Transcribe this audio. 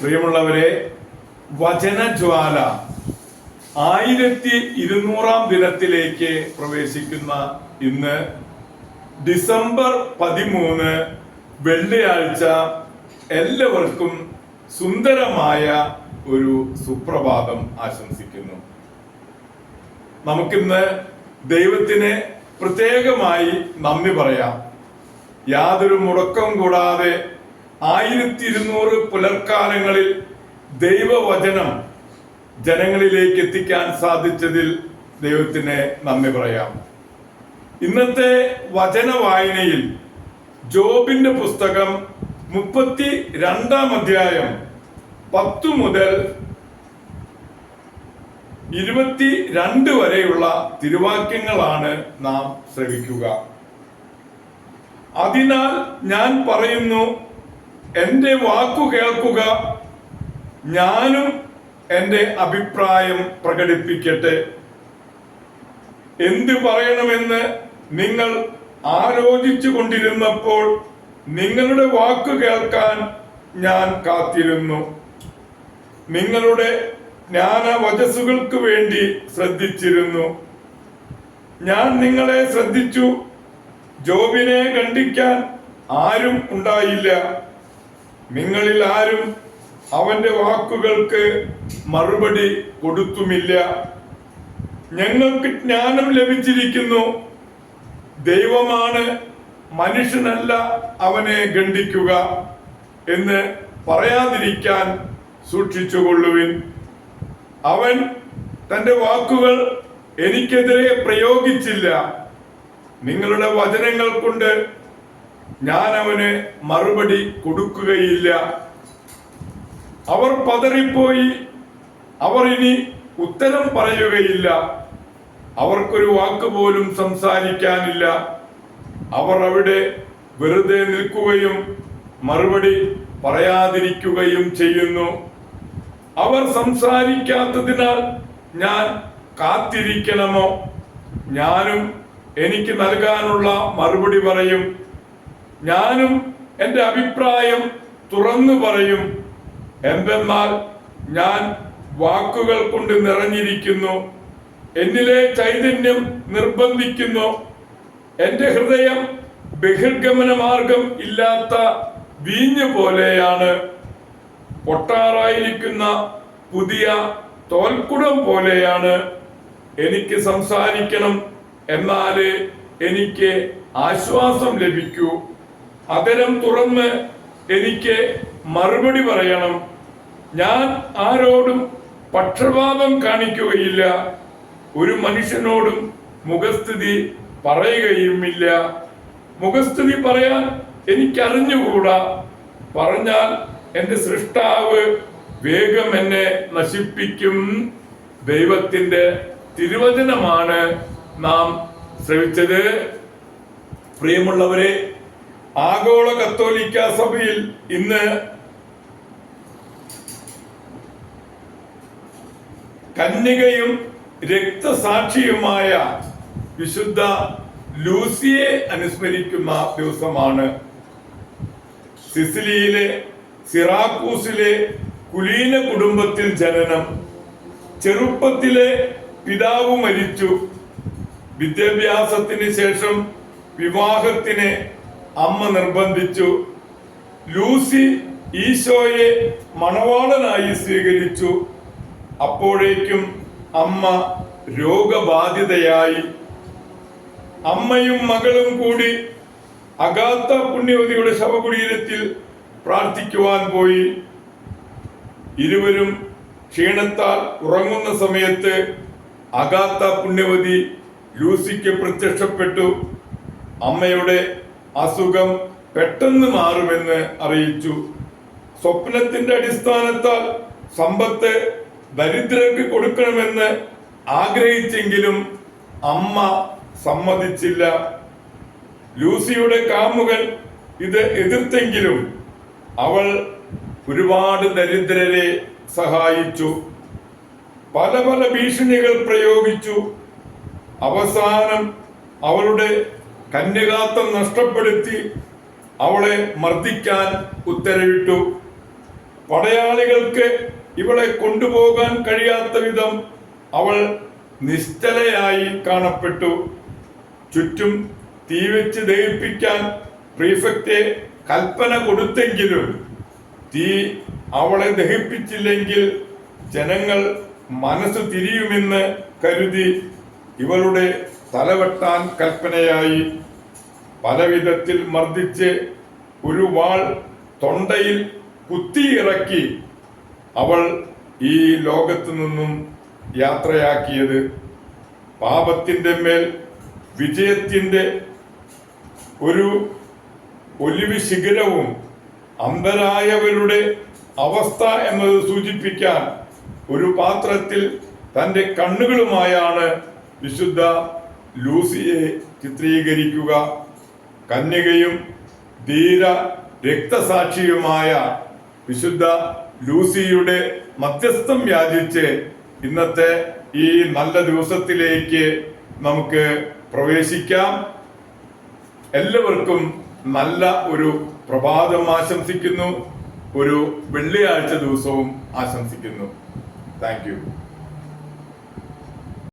പ്രിയമുള്ളവരെ വചനജ്വാല ആയിരത്തി ഇരുന്നൂറാം ദിനത്തിലേക്ക് പ്രവേശിക്കുന്ന ഇന്ന് ഡിസംബർ പതിമൂന്ന് വെള്ളിയാഴ്ച എല്ലാവർക്കും സുന്ദരമായ ഒരു സുപ്രഭാതം ആശംസിക്കുന്നു. നമുക്കിന്ന് ദൈവത്തിന് പ്രത്യേകമായി നന്ദി പറയാം. യാതൊരു മുടക്കം കൂടാതെ ആയിരത്തി ഇരുന്നൂറ് പുലർക്കാലങ്ങളിൽ ദൈവവചനം ജനങ്ങളിലേക്ക് എത്തിക്കാൻ സാധിച്ചതിൽ ദൈവത്തിന് നന്ദി പറയാം. ഇന്നത്തെ വചന വായനയിൽ ജോബിന്റെ പുസ്തകം മുപ്പത്തി രണ്ടാം അധ്യായം പത്തു മുതൽ ഇരുപത്തി രണ്ട് വരെയുള്ള തിരുവാക്യങ്ങളാണ് നാം ശ്രവിക്കുക. അതിനാൽ ഞാൻ പറയുന്നു എന്റെ വാക്കു കേൾക്കുക ഞാനും എന്റെ അഭിപ്രായം പ്രകടിപ്പിക്കട്ടെ. എന്തു പറയണമെന്ന് നിങ്ങൾ ആലോചിച്ചു കൊണ്ടിരുന്നപ്പോൾ നിങ്ങളുടെ വാക്ക് കേൾക്കാൻ ഞാൻ കാത്തിരുന്നു. നിങ്ങളുടെ ജ്ഞാനവചസ്സുകൾക്ക് വേണ്ടി ശ്രദ്ധിച്ചിരുന്നു. ഞാൻ നിങ്ങളെ ശ്രദ്ധിച്ചു. ജോബിനെ ഖണ്ഡിക്കാൻ ആരും ഉണ്ടായില്ല. നിങ്ങളിൽ ആരും അവന്റെ വാക്കുകൾക്ക് മറുപടി കൊടുത്തുമില്ല. ഞങ്ങൾക്ക് ജ്ഞാനം ലഭിച്ചിരിക്കുന്നു. ദൈവമാണ് മനുഷ്യനല്ല അവനെ ഖണ്ഡിക്കുക എന്ന് പറയാതിരിക്കാൻ സൂക്ഷിച്ചുകൊള്ളുവിൻ. അവൻ തന്റെ വാക്കുകൾ എനിക്കെതിരെ പ്രയോഗിച്ചില്ല. നിങ്ങളുടെ വചനങ്ങൾ കൊണ്ട് ഞാൻ അവന് മറുപടി കൊടുക്കുകയില്ല. അവർ പതറിപ്പോയി. അവർ ഇനി ഉത്തരം പറയുകയില്ല. അവർക്കൊരു വാക്ക് പോലും സംസാരിക്കാനില്ല. അവർ അവിടെ വെറുതെ നിൽക്കുകയും മറുപടി പറയാതിരിക്കുകയും ചെയ്യുന്നു. അവർ സംസാരിക്കാത്തതിനാൽ ഞാൻ കാത്തിരിക്കണമോ? ഞാനും എനിക്ക് നൽകാനുള്ള മറുപടി പറയും. ഞാനും എന്റെ അഭിപ്രായം തുറന്നു പറയും. എന്തെന്നാൽ ഞാൻ വാക്കുകൾ കൊണ്ട് നിറഞ്ഞിരിക്കുന്നു. എന്നിലെ ചൈതന്യം നിർബന്ധിക്കുന്നു. എന്റെ ഹൃദയം ബഹിർഗമന മാർഗം ഇല്ലാത്ത വീഞ്ഞു പോലെയാണ്. പൊട്ടാറായിരിക്കുന്ന പുതിയ തോൽക്കുടം പോലെയാണ്. എനിക്ക് സംസാരിക്കണം എന്നാലേ എനിക്ക് ആശ്വാസം ലഭിക്കൂ. അതരം തുറന്ന് എനിക്ക് മറുപടി പറയണം. ഞാൻ ആരോടും പക്ഷപാതം കാണിക്കുകയില്ല. ഒരു മനുഷ്യനോടും മുഖസ്ഥിതി പറയുകയുമില്ല. മുഖസ്ഥിതി പറയാൻ എനിക്കറിഞ്ഞുകൂടാ. പറഞ്ഞാൽ എന്റെ സൃഷ്ടാവ് വേഗം എന്നെ നശിപ്പിക്കും. ദൈവത്തിന്റെ തിരുവചനമാണ് നാം ശ്രവിച്ചത്. പ്രിയമുള്ളവരെ ആഗോള കത്തോലിക്ക സഭയിൽ ഇന്ന് കന്യകയും രക്തസാക്ഷിയുമായ വിശുദ്ധ ലൂസിയെ അനുസ്മരിക്കുന്ന ദിവസമാണ്. സിസിലിയിലെ സിറാക്കൂസിലെ കുലീന കുടുംബത്തിൽ ജനനം. ചെറുപ്പത്തിലെ പിതാവ് മരിച്ചു. വിദ്യാഭ്യാസത്തിന് ശേഷം വിവാഹത്തിന് അമ്മ നിർബന്ധിച്ചു. ലൂസി ഈശോയെ മണവാളനായി സ്വീകരിച്ചു. അപ്പോഴേക്കും അമ്മ രോഗബാധിതയായി. അമ്മയും മകളും കൂടി അഗാത്ത പുണ്യവതിയുടെ ശവകുടീരത്തിൽ പ്രാർത്ഥിക്കുവാൻ പോയി. ഇരുവരും ക്ഷീണത്താൽ ഉറങ്ങുന്ന സമയത്ത് അഗാത്ത പുണ്യവതി ലൂസിക്ക് പ്രത്യക്ഷപ്പെട്ടു. അമ്മയുടെ അസുഖം പെട്ടെന്ന് മാറുമെന്ന് അറിയിച്ചു. സ്വപ്നത്തിന്റെ അടിസ്ഥാനത്താൽ സമ്പത്ത് ദരിദ്രർക്ക് കൊടുക്കണമെന്ന് ആഗ്രഹിച്ചെങ്കിലും അമ്മ സമ്മതിച്ചില്ല. ലൂസിയുടെ കാമുകൾ ഇത് എതിർത്തെങ്കിലും അവൾ ഒരുപാട് ദരിദ്രരെ സഹായിച്ചു. പല പല ഭീഷണികൾ പ്രയോഗിച്ചു. അവസാനം അവളുടെ കന്യകാത്വം നഷ്ടപ്പെടുത്തി അവളെ മർദ്ദിക്കാൻ ഉത്തരവിട്ടു. പടയാളികൾക്ക് ഇവളെ കൊണ്ടുപോകാൻ കഴിയാത്ത വിധം അവൾ നിശ്ചലയായി കാണപ്പെട്ടു. ചുറ്റും തീവെച്ച് ദഹിപ്പിക്കാൻ പ്രീഫക്റ്റെ കൽപ്പന കൊടുത്തെങ്കിലും തീ അവളെ ദഹിപ്പിച്ചില്ലെങ്കിൽ ജനങ്ങൾ മനസ്സ് തിരിയുമെന്ന് കരുതി ഇവളുടെ തലവെട്ടാൻ കൽപ്പനയായി പലവിധത്തിൽ മർദ്ദിച്ച് ഒരു വാൾ തൊണ്ടയിൽ കുത്തിയിറക്കി അവൾ ഈ ലോകത്തു നിന്നും യാത്രയാക്കിയത്. പാപത്തിന്റെ മേൽ വിജയത്തിന്റെ ഒരു ഒലിവ് ശിഖരവും അന്ധരായവരുടെ അവസ്ഥ എന്നത് സൂചിപ്പിക്കാൻ ഒരു പാത്രത്തിൽ തന്റെ കണ്ണുകളുമായാണ് വിശുദ്ധ ലൂസിയെ ചിത്രീകരിക്കുക. കന്യകയും ധീര രക്തസാക്ഷിയുമായ വിശുദ്ധ ലൂസിയുടെ മധ്യസ്ഥം യാചിച്ച് ഇന്നത്തെ ഈ നല്ല ദിവസത്തിലേക്ക് നമുക്ക് പ്രവേശിക്കാം. എല്ലാവർക്കും നല്ല ഒരു പ്രഭാതം ആശംസിക്കുന്നു. ഒരു വെള്ളിയാഴ്ച ദിവസവും ആശംസിക്കുന്നു. താങ്ക്